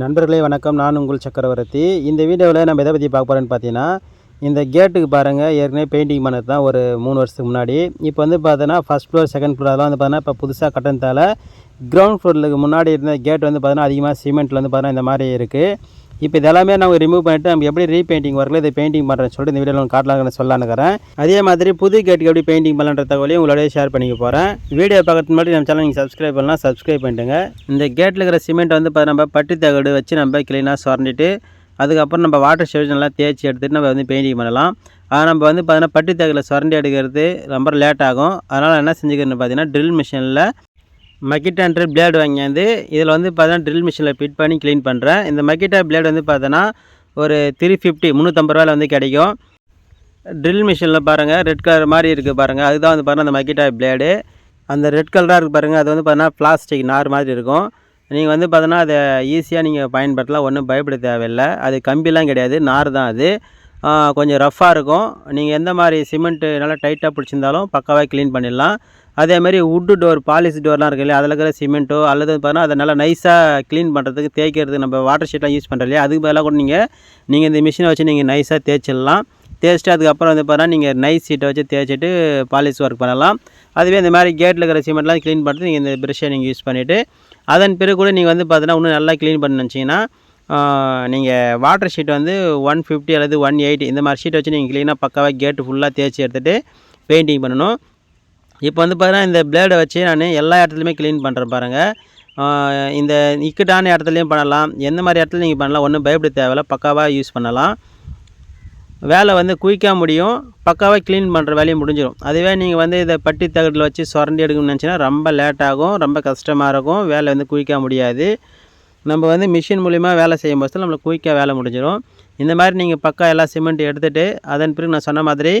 நண்பர்களே வணக்கம். நான் உங்கள் சக்கரவர்த்தி. இந்த வீடியோவில் நம்ம எதை பற்றி பார்க்க போகிறோன்னு பார்த்தீங்கன்னா இந்த கேட்டுக்கு பாருங்கள் ஏற்கனவே பெயிண்டிங் பண்ணது தான் ஒரு மூணு வருஷத்துக்கு முன்னாடி. இப்போ வந்து பார்த்தீங்கன்னா ஃபஸ்ட் ஃப்ளோர் செகண்ட் ஃப்ளோர் அதெல்லாம் வந்து பார்த்தீங்கன்னா இப்போ புதுசாக கட்டணத்தால் கிரவுண்ட் ஃப்ளோருக்கு முன்னாடி இருந்த கேட் வந்து பார்த்தீங்கன்னா அதிகமாக சிமெண்ட்டில் வந்து பார்த்தீங்கன்னா இந்த மாதிரி இருக்குது இப்போ இதெல்லாமே நம்ம ரிமூவ் பண்ணிவிட்டு நம்ம எப்படி ரீபெயிண்டிங் ஒர்க்கில் இதை பெயிண்டிங் பண்ணுறேன்னு சொல்லிட்டு இந்த வீடியோவில் காட்டலாம்னு சொல்லலான்னுக்கிறேன் அதே மாதிரி புது கேட்டுக்கு எப்படி பெயிண்டிங் பண்ணலான்ற தகவலையும் உங்களோடய ஷேர் பண்ணிக்க போகிறேன் வீடியோ பார்க்கறதுக்கு முன்னாடி நம்ம சேனல் நீங்கள் சப்ஸ்கிரைப் பண்ணலாம் சப்ஸ்கிரைப் பண்ணிட்டுங்க இந்த கேட்டில் இருக்கிற சிமெண்ட் வந்து நம்ம பட்டி தகடு வச்சு நம்ம க்ளீனாக சுரண்டிட்டு அதுக்கப்புறம் நம்ம வாட்டர் ஷெட் நல்லா தேய்ச்சி எடுத்துகிட்டு நம்ம வந்து பெயிண்டிங் பண்ணலாம். ஆனால் நம்ம வந்து பார்த்தீங்கன்னா பட்டி தகடில் சுரண்டி எடுக்கிறது ரொம்ப லேட் ஆகும். அதனால் என்ன செஞ்சுக்கிறேன்னு பார்த்தீங்கன்னா ட்ரில் மிஷினில் மக்கிட்டான்ற பிளேடு வாங்கியாந்து இதில் வந்து பார்த்தோன்னா ட்ரில் மிஷினில் ஃபிட் பண்ணி க்ளீன் பண்ணுறேன் இந்த மக்கிட்டா பிளேடு வந்து பார்த்தோன்னா ஒரு த்ரீ ஃபிஃப்டி முந்நூற்றம்பது ரூபாயில் வந்து கிடைக்கும். ட்ரில் மிஷினில் பாருங்கள் ரெட் கலர் மாதிரி இருக்குது பாருங்கள் அதுதான் வந்து பாருங்கள் அந்த மக்கிட்டா பிளேடு அந்த ரெட் கலராக இருக்குது பாருங்கள் அது வந்து பார்த்தீங்கன்னா பிளாஸ்டிக் நார் மாதிரி இருக்கும். நீங்கள் வந்து பார்த்தோன்னா அதை ஈஸியாக நீங்கள் பயன்படுத்தலாம் ஒன்றும் பயப்பட தேவையில்லை. அது கம்பிலாம் கிடையாது நார் தான் அது. கொஞ்சம் ரஃப்பாக இருக்கும். நீங்கள் எந்த மாதிரி சிமெண்ட்டு நல்லா டைட்டாக பிடிச்சிருந்தாலும் பக்காவாக க்ளீன் பண்ணிடலாம். அதேமாதிரி உட்டு வுட்டு டோர் பாலிஷ் டோர்லாம் இருக்கு இல்லையா அதில் இருக்கிற சிமெண்ட்டோ அல்லது பார்த்தீங்கன்னா அதை நல்லா நைஸாக க்ளீன் பண்ணுறதுக்கு தேய்க்கிறதுக்கு நம்ம வாட்டர் ஷீட்லாம் யூஸ் பண்ணுறோம் இல்லையா அதுக்கு பதிலாக கூட நீங்கள் நீங்கள் இந்த மிஷினை வச்சு நீங்கள் நைஸாக தேய்ச்சிடலாம். தேய்ச்சிட்டு அதுக்கப்புறம் வந்து பார்த்தீங்கன்னா நீங்கள் நைஸ் சீட்டை வச்சு தேய்ச்சிட்டு பாலிஷ் ஒர்க் பண்ணலாம். அதுவே இந்த மாதிரி கேட்டில் இருக்கிற சிமெண்ட்லாம் க்ளீன் பண்ணுறது நீங்கள் இந்த ப்ரெஷ்ஷை நீங்கள் யூஸ் பண்ணிவிட்டு அதன் பிறகு கூட நீங்கள் வந்து பார்த்தீங்கன்னா இன்னும் நல்லா க்ளீன் பண்ண நினச்சிங்கன்னா நீங்கள் வாட்டர் ஷீட் வந்து ஒன் ஃபிஃப்டி அல்லது ஒன் எயிட்டி இந்த மாதிரி ஷீட் வச்சு நீங்கள் க்ளீனாக பக்காவாக கேட்டு ஃபுல்லாக தேய்ச்சி எடுத்துகிட்டு பெயிண்டிங் பண்ணணும். இப்போ வந்து பார்த்தீங்கன்னா இந்த பிளேடை வச்சு நான் எல்லா இடத்துலையுமே க்ளீன் பண்ணுறேன் பாருங்கள் இந்த இக்கட்டான இடத்துலையும் பண்ணலாம். எந்த மாதிரி இடத்துல நீங்கள் பண்ணலாம் ஒன்றும் பயப்பட தேவையில்ல. பக்காவாக யூஸ் பண்ணலாம். வேலை வந்து குயிக்காக முடியும். பக்காவாக க்ளீன் பண்ணுற வேலையும் முடிஞ்சிடும் அதுவே நீங்கள் வந்து இதை பட்டி தகட்டில் வச்சு சுரண்டி எடுக்கணும்னு நினச்சின்னா ரொம்ப லேட்டாகும் ரொம்ப கஷ்டமாக இருக்கும். வேலை வந்து குயிக்காக முடியாது. நம்ம வந்து மிஷின் மூலிமா வேலை செய்யும் போது நம்மளுக்கு குயிக்காக வேலை முடிஞ்சிடும் இந்த மாதிரி நீங்கள் பக்கா எல்லா சிமெண்ட் எடுத்துகிட்டு அதன் பிறகு நான் சொன்ன மாதிரி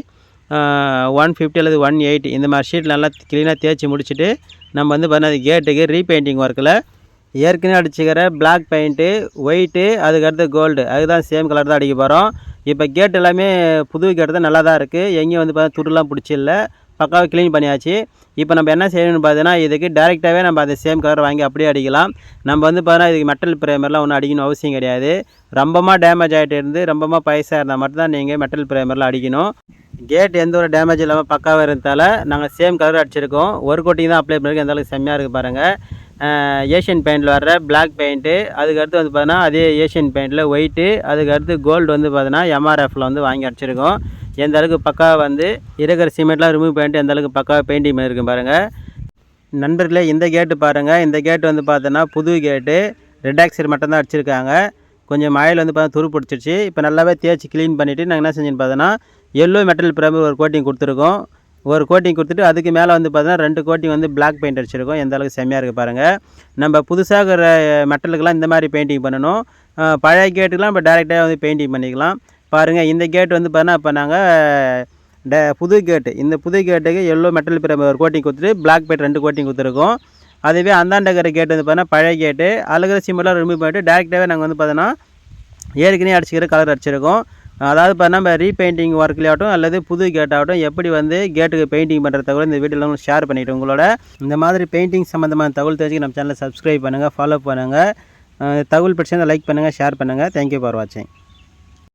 ஒன் ஃபிஃப்டி அல்லது ஒன் எயிட்டி இந்த மாதிரி ஷீட் நல்லா க்ளீனாக தேய்ச்சி முடிச்சுட்டு நம்ம வந்து பார்த்தீங்கன்னா அது கேட்டுக்கு ரீபெயிண்டிங் ஒர்க்கில் ஏற்கனவே அடிச்சுக்கிற பிளாக் பெயிண்ட்டு ஒயிட்டு அதுக்கடுத்து கோல்டு அதுதான் சேம் கலர் தான் அடிக்க போகிறோம் இப்போ கேட் எல்லாமே புது கேட்டு தான் நல்லா தான் இருக்குது எங்கேயும் வந்து பார்த்தா துருலாம் பிடிச்சில்ல. பக்காவாக க்ளீன் பண்ணியாச்சு. இப்போ நம்ம என்ன செய்யணும்னு பார்த்தீங்கன்னா இதுக்கு டேரெக்டாகவே நம்ம அந்த சேம் கலர் வாங்கி அப்படியே அடிக்கலாம். நம்ம வந்து பார்த்தீங்கன்னா இதுக்கு மெட்டல் ப்ரேமர்லாம் ஒன்றும் அடிக்கணும் அவசியம் கிடையாது. ரொம்பமாக டேமேஜ் ஆகிட்டு இருந்து ரொம்பமாக பைசா இருந்தால் மட்டும்தான் நீங்கள் மெட்டல் ப்ரேமரில் அடிக்கணும். கேட் எந்த ஒரு டேமேஜ் இல்லாமல் பக்காவாக இருந்ததால் நாங்கள் சேம் கலர் அடிச்சிருக்கோம். ஒரு கோட்டிங் தான் அப்ளை பண்ணியிருக்கோம் எந்த அளவுக்கு செம்மையாக இருக்குது பாருங்கள் ஏஷியன் பெயிண்டில் வர்ற பிளாக் பெயிண்ட்டு அதுக்கடுத்து வந்து பார்த்தீங்கன்னா அதே ஏஷியன் பெயிண்டில் ஒயிட்டு அதுக்கடுத்து கோல்டு வந்து பார்த்தீங்கன்னா எம்ஆர்எஃப்பில் வந்து வாங்கி அடிச்சிருக்கோம். எந்த அளவுக்கு பக்காவாக வந்து இருக்கிற சிமெண்ட்லாம் ரிமூவ் பண்ணிட்டு எந்த அளவுக்கு பக்காவாக பெயிண்டிங் பண்ணியிருக்கு பாருங்கள் நண்பர்களே இந்த கேட்டு பாருங்கள் இந்த கேட்டு வந்து பார்த்தோன்னா புது கேட்டு ரெடாக்சர் ஆக்சைடு மட்டும்தான் அடிச்சிருக்காங்க. கொஞ்சம் மழையில் வந்து பார்த்தா துரு பிடிச்சிருச்சு. இப்போ நல்லாவே தேய்ச்சி க்ளீன் பண்ணிவிட்டு நாங்கள் என்ன செஞ்சோன்னு பார்த்தோன்னா எல்லோ மெட்டல் பிரேமர் ஒரு கோட்டிங் கொடுத்துருக்கோம். ஒரு கோட்டிங் கொடுத்துட்டு அதுக்கு மேலே வந்து பார்த்தோன்னா ரெண்டு கோட்டிங் வந்து பிளாக் பெயிண்ட் அடிச்சிருக்கோம். எந்த அளவுக்கு செம்மையாக இருக்குது பாருங்கள் நம்ம புதுசாக இருக்கிற மெட்டலுக்கெல்லாம் இந்த மாதிரி பெயிண்டிங் பண்ணணும். பழைய கேட்டுக்கெலாம் நம்ம டேரெக்டாக வந்து பெயிண்டிங் பண்ணிக்கலாம். பாருங்கள் இந்த கேட் வந்து பார்த்தோன்னா இப்போ நாங்கள் ட புது கேட்டு இந்த புது கேட்டுக்கு எல்லோ மெட்டல் பிரேமர் ஒரு கோட்டிங் கொடுத்துட்டு பிளாக் பெயிண்ட் ரெண்டு கோட்டிங் கொடுத்துருக்கோம். அதுவே அந்தாண்ட இருக்கிற கேட் வந்து பார்த்தீங்கன்னா பழைய கேட்டு அழுகிற சிமெண்ட்லாம் ரிமூவ் பண்ணிட்டு டேரெக்டாகவே நாங்கள் வந்து பார்த்தோன்னா ஏற்கனவே அடிச்சுக்கிற கலர் அடிச்சிருக்கோம். அதாவது இப்போ நம்ம ரீபெயிண்டிங் ஒர்க்லையாகட்டும் அல்லது புது கேட்டாகட்டும் எப்படி வந்து கேட்டுக்கு பெயிண்டிங் பண்ணுற தகவல் இந்த வீடியோவில் ஷேர் பண்ணிவிட்டு உங்களோட இந்த மாதிரி பெயிண்டிங் சம்மந்தமான தகவல் தெரிஞ்சுக்க நம்ம சேனலை சப்ஸ்கிரைப் பண்ணுங்கள் ஃபாலோ பண்ணுங்கள் தகவல் பிடிச்சிருந்தா லைக் பண்ணுங்கள் ஷேர் பண்ணுங்கள் தேங்க்யூ ஃபார் வாட்சிங்